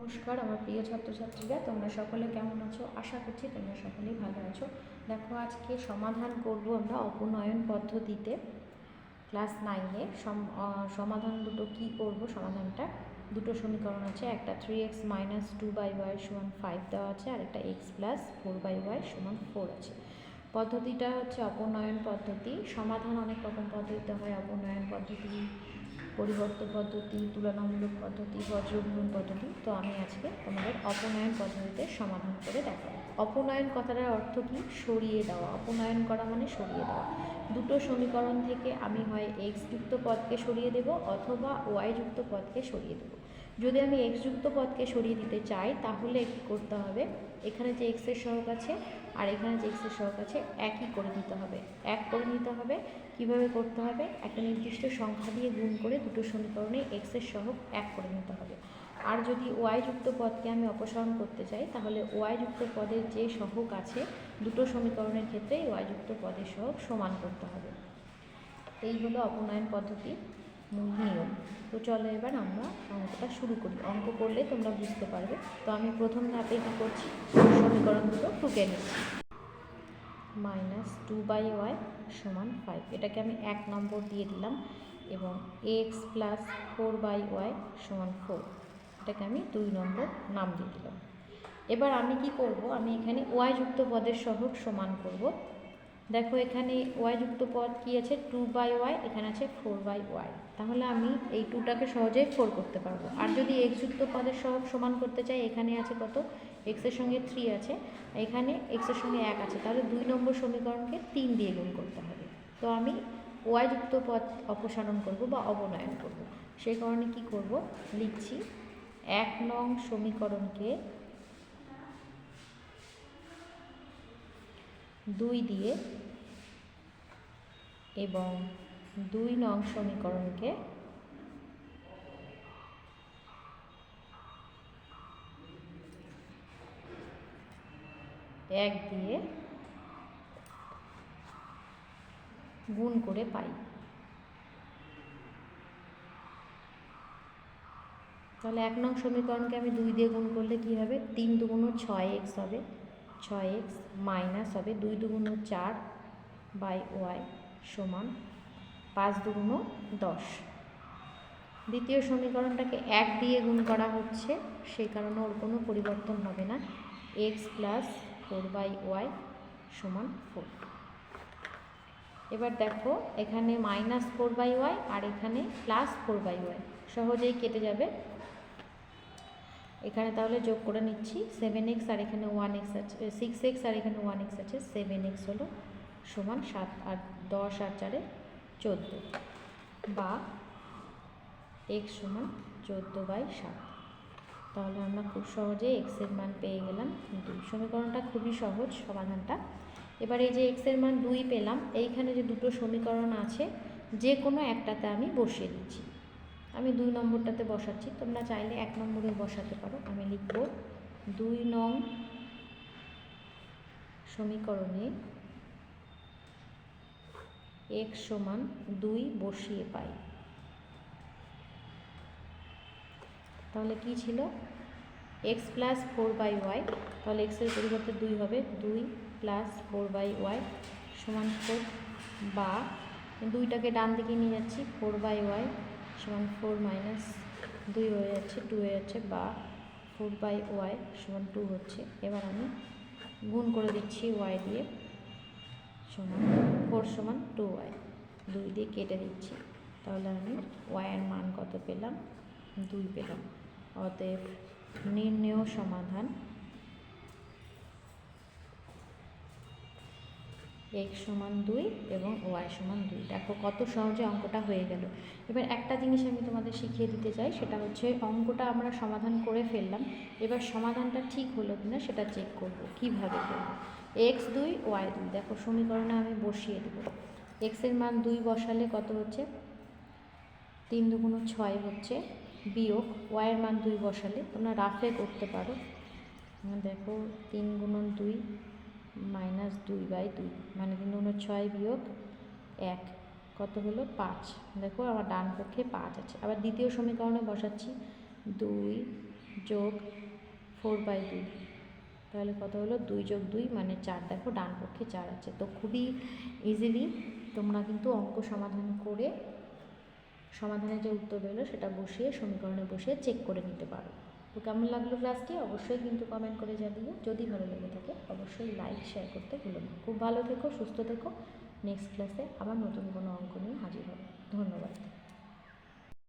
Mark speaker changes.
Speaker 1: নমস্কার, আমার প্রিয় ছাত্রছাত্রীরা, তোমরা সকলে কেমন আছো? আশা করছি তোমরা সকলেই ভালো আছো। দেখো, আজকে সমাধান করব আমরা অপনয়ন পদ্ধতিতে, ক্লাস নাইনে। সমাধান দুটো কি করব? সমাধানটা, দুটো সমীকরণ আছে। একটা three x minus two by y সমান ফাইভ দেওয়া আছে, আর একটা x plus four by y সমান ফোর আছে। পদ্ধতিটা হচ্ছে অপনয়ন পদ্ধতি। সমাধান অনেক রকম পদ্ধতিতে হয়, অপনয়ন পদ্ধতি পরিবর্তন পদ্ধতি, তুলনামূলক পদ্ধতি বজ্রগ্রহণ পদ্ধতি। তো আমি আজকে তোমাদের অপনয়ন পদ্ধতিতে সমাধান করে দেখাবো। অপনয়ন কথাটার অর্থ কি? সরিয়ে দেওয়া। অপনয়ন করা মানে সরিয়ে দেওয়া। দুটো সমীকরণ থেকে আমি হয় এক্স যুক্ত পদকে সরিয়ে দেব অথবা ওয়াই যুক্ত পদকে সরিয়ে দেব। যদি আমি এক্স যুক্ত পদকে সরিয়ে দিতে চাই, তাহলে কী করতে হবে? এখানে যে এক্সের সহগ আছে আর এখানে যে এক্সের সহগ আছে, একই করে নিতে হবে। এক করে নিতে হবে। কীভাবে করতে হবে? একটা নির্দিষ্ট সংখ্যা দিয়ে গুণ করে দুটো সমীকরণে এক্সের সহগ এক করে নিতে হবে। আর যদি ওয়াই যুক্ত পদকে আমি অপসারণ করতে চাই, তাহলে ওয়াই যুক্ত পদের যে সহগ আছে, দুটো সমীকরণের ক্ষেত্রে ওয়াই যুক্ত পদের সহগ সমান করতে হবে। এই হলো অপনয়ন পদ্ধতি, মূল নিয়ম। তো চলো এবার আমরা অঙ্কটা শুরু করি। অঙ্ক করলে তোমরা বুঝতে পারবে। তো আমি প্রথম ধাপে কী করছি? সমীকরণ দুটো টুকে নিচ্ছি। মাইনাস টু বাই ওয়াই সমান ফাইভ। এটাকে আমি এক নম্বর দিয়ে দিলাম এবং X plus four by Y সমান ফোর। এটাকে আমি দুই নম্বর নাম দিয়ে দিলাম। এবার আমি কি করব? আমি এখানে ওয়াই যুক্ত পদের সহগ সমান করব। দেখো এখানে ওয়াই যুক্ত পদ কি আছে? টু বাই ওয়াই এখানে আছে ফোর বাই ওয়াই তাহলে আমি এই টুটাকে সহজেই ফোর করতে পারব। আর যদি এক্স যুক্ত পদের সহগ সমান করতে চাই, এখানে আছে কত? এক্সের সঙ্গে থ্রি আছে। এখানে এক্সের সঙ্গে এক আছে। তাহলে দুই নম্বর সমীকরণকে তিন দিয়ে গুণ করতে হবে। তো আমি ওয়াই যুক্ত পদ অপসারণ করব বা অবনয়ন করব। সেই কারণে কি করব? লিখছি এক নং সমীকরণকে দুই দিয়ে এবং দুই নং সমীকরণকে এক দিয়ে গুণ করে পাই। তাহলে এক নং সমীকরণকে আমি দুই দিয়ে গুণ করলে কী হবে? তিন দুগুণ ছয় এক্স হবে। ছয় এক্স মাইনাস হবে দুই দুগুণ চার বাই ওয়াই সমান পাঁচ দুগুণ দশ। দ্বিতীয় সমীকরণটাকে এক দিয়ে গুণ করা হচ্ছে, সেই কারণে ওর কোনো পরিবর্তন হবে না। X plus four by y সমান ফোর। এবার দেখো, এখানে মাইনাস ফোর বাই ওয়াই আর এখানে প্লাস ফোর বাই ওয়াই। সহজেই কেটে যাবে। এখানে তাহলে যোগ করে নিচ্ছি সেভেন এক্স আর এখানে ওয়ান এক্স আছে সিক্স এক্স আর এখানে ওয়ান এক্স আছে সেভেন এক্স হলো সমান সাত আর দশ আর চারে চোদ্দ বা এক্স সমান চোদ্দ বাই সাত। তাহলে আমরা খুব সহজে এক্সের মান পেয়ে গেলাম দুই সমীকরণটা খুবই সহজ সমাধানটা। এবার এই যে এক্সের মান দুই পেলাম, এইখানে যে দুটো সমীকরণ আছে যে কোনো একটাতে আমি বসিয়ে দিচ্ছি। আমি দুই নম্বরটাতে বসাচ্ছি। তোমরা চাইলে এক নম্বরে বসাতে পারো। আমি লিখব দুই নং সমীকরণে এক সমান দুই বসিয়ে পাই। তাহলে কি ছিল? X plus four by y, তাহলে এক্সের পরিবর্তে দুই হবে। দুই প্লাস ফোর বাই ওয়াই সমান ফোর বা, দুইটাকে ডান দিকে নিয়ে যাচ্ছি। ফোর বাই ওয়াই সমান ফোর মাইনাস দুই হয়ে যাচ্ছে টু হয়ে যাচ্ছে বা ফোর বাই ওয়াই সমান টু হচ্ছে। এবার আমি গুণ করে দিচ্ছি ওয়াই দিয়ে সমান ফোর সমান টু ওয়াই দুই দিয়ে কেটে দিচ্ছি। তাহলে আমি ওয়াইয়ের মান কত পেলাম? দুই পেলাম। অতএব নির্ণেয় সমাধান এক্স সমান দুই এবং ওয়াই সমান দুই। দেখো কত সহজে অঙ্কটা হয়ে গেল। এবার একটা জিনিস আমি তোমাদের শিখিয়ে দিতে চাই, সেটা হচ্ছে অঙ্কটা আমরা সমাধান করে ফেললাম। এবার সমাধানটা ঠিক হলো কিনা সেটা চেক করব। কীভাবে করব? এক্স দুই ওয়াই দুই। দেখো সমীকরণে আমি বসিয়ে দেবো। এক্সের মান দুই বসালে কত হচ্ছে? তিন দুগুণ ছয় হচ্ছে বিয়োগ। ওয়াইয়ের মান দুই বসালে তোমরা রাফে করতে পারো। দেখো তিন গুণন দুই মাইনাস দুই বাই দুই মানে তিন দুগুণ ছয় বিয়োগ এক, কত হলো পাঁচ? দেখো আমার ডান পক্ষে পাঁচ আছে। আবার দ্বিতীয় সমীকরণে বসাচ্ছি, দুই যোগ ফোর বাই দুই, তাহলে কত হলো? দুই যোগ দুই মানে চার, দেখো ডান পক্ষে চার আছে। তো খুবই ইজিলি তোমরা কিন্তু অঙ্ক সমাধান করে সমাধানের যে উত্তর বেরোলো সেটা বসিয়ে সমীকরণে বসিয়ে চেক করে নিতে পারো। তো কেমন লাগল ক্লাসটি অবশ্যই কিন্তু কমেন্ট করে জানিও। যদি ভালো লেগে থাকে, অবশ্যই লাইক শেয়ার করতে ভুলো না। খুব ভালো থেকো, সুস্থ থেকো। নেক্সট ক্লাসে আবার নতুন কোনো অঙ্ক নিয়ে হাজির হবে। ধন্যবাদ।